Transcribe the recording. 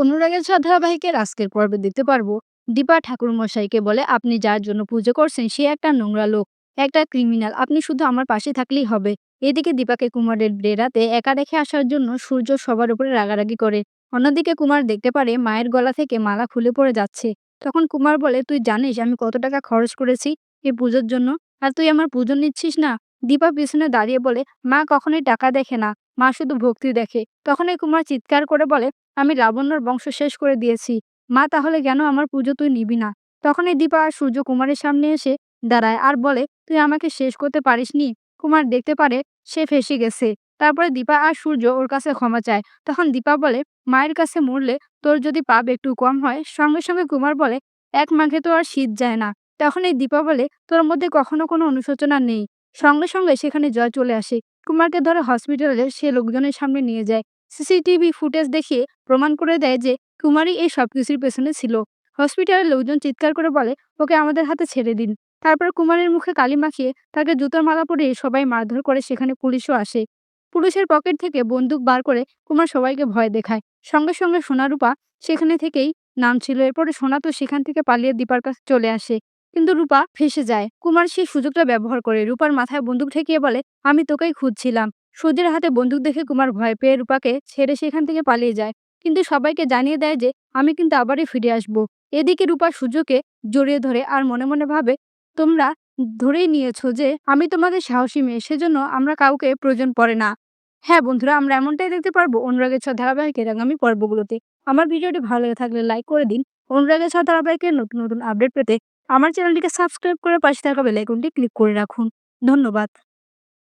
অনুরাগের ধারাবাহিকের আজকের পর্বে দেখতে পারব। দীপা ঠাকুর ঠাকুরমশাইকে বলে, আপনি যার জন্য পুজো করছেন, সে একটা নোংরা লোক, একটা ক্রিমিনাল আপনি শুধু আমার পাশে থাকলেই হবে। এদিকে দীপাকে কুমারের ডেরাতে একা রেখে আসার জন্য সূর্য সবার উপরে রাগারাগি করে। অন্যদিকে কুমার দেখতে পারে, মায়ের গলা থেকে মালা খুলে পড়ে যাচ্ছে। তখন কুমার বলে, তুই জানিস আমি কত টাকা খরচ করেছি এই পুজোর জন্য? আর তুই আমার পুজো নিচ্ছিস না? দীপা পিছনে দাঁড়িয়ে বলে, মা কখনোই টাকা দেখে না, মা শুধু ভক্তি দেখে। তখনই কুমার চিৎকার করে বলে, আমি লাবণ্যর বংশ শেষ করে দিয়েছি, মা তাহলে কেন আমার পুজো তুই নিবি না? তখনই দীপা আর সূর্য কুমারের সামনে এসে দাঁড়ায় আর বলে, তুই আমাকে শেষ করতে পারিসনি? কুমার দেখতে পারে, সে ফেসে গেছে। তারপরে দীপা আর সূর্য ওর কাছে ক্ষমা চায়। তখন দীপা বলে, মায়ের কাছে মরলে তোর যদি পাপ একটু কম হয়, সঙ্গে সঙ্গে কুমার বলে, এক মাঘে তো আর শীত যায় না। তখন এই দীপা বলে, তোর মধ্যে কখনো কোনো অনুশোচনা নেই। সঙ্গে সঙ্গে সেখানে জয় চলে আসে। কুমারকে ধরে হসপিটালে সে লোকজনের সামনে নিয়ে যায়। সিসিটিভি ফুটেজ দেখিয়ে প্রমাণ করে দেয় যে কুমারী এই সবকিছুর পেছনে ছিল। হসপিটালের লোকজন চিৎকার করে বলে, ওকে আমাদের হাতে ছেড়ে দিন। তারপর কুমারের মুখে কালি মাখিয়ে তাকে জুতোর মালা পরিয়ে সবাই মারধর করে সেখানে পুলিশও আসে। পুলিশের পকেট থেকে বন্দুক বার করে কুমার সবাইকে ভয় দেখায়। সঙ্গে সঙ্গে সোনারূপা সেখানে থেকেই নাম ছিল এরপরে সোনা তো সেখান থেকে পালিয়ে দীপার কাছে চলে আসে। কিন্তু রূপা ফেসে যায়। কুমার সেই সুযোগটা ব্যবহার করে। রূপার মাথায় বন্দুক ঠেকিয়ে বলে, আমি তোকেই খুঁজছিলাম। সূর্যের হাতে বন্দুক দেখে কুমার ভয় পেয়ে রূপাকে ছেড়ে সেখান থেকে পালিয়ে যায়। কিন্তু সবাইকে জানিয়ে দেয় যে, আমি কিন্তু আবারই ফিরে আসব। এদিকে রূপা সূর্যকে জড়িয়ে ধরে আর মনে মনে ভাবে, তোমরা ধরেই নিয়েছো যে, আমি তোমাদের সাহসী মেয়ে, সেজন্য আমরা কাউকে প্রয়োজন পড়ে না। হ্যাঁ বন্ধুরা, আমরা এমনটাই দেখতে পারব অনুরাগের ছ ধারাবাহিকের আগামী পর্বগুলোতে। আমার ভিডিওটি ভালো লেগে থাকলে লাইক করে দিন। অনুরাগের ছ ধারাবাহিকের নতুন নতুন আপডেট পেতে আমার চ্যানেলটিকে সাবস্ক্রাইব করে পাশে থাকা বেলাইকনটি ক্লিক করে রাখুন। ধন্যবাদ।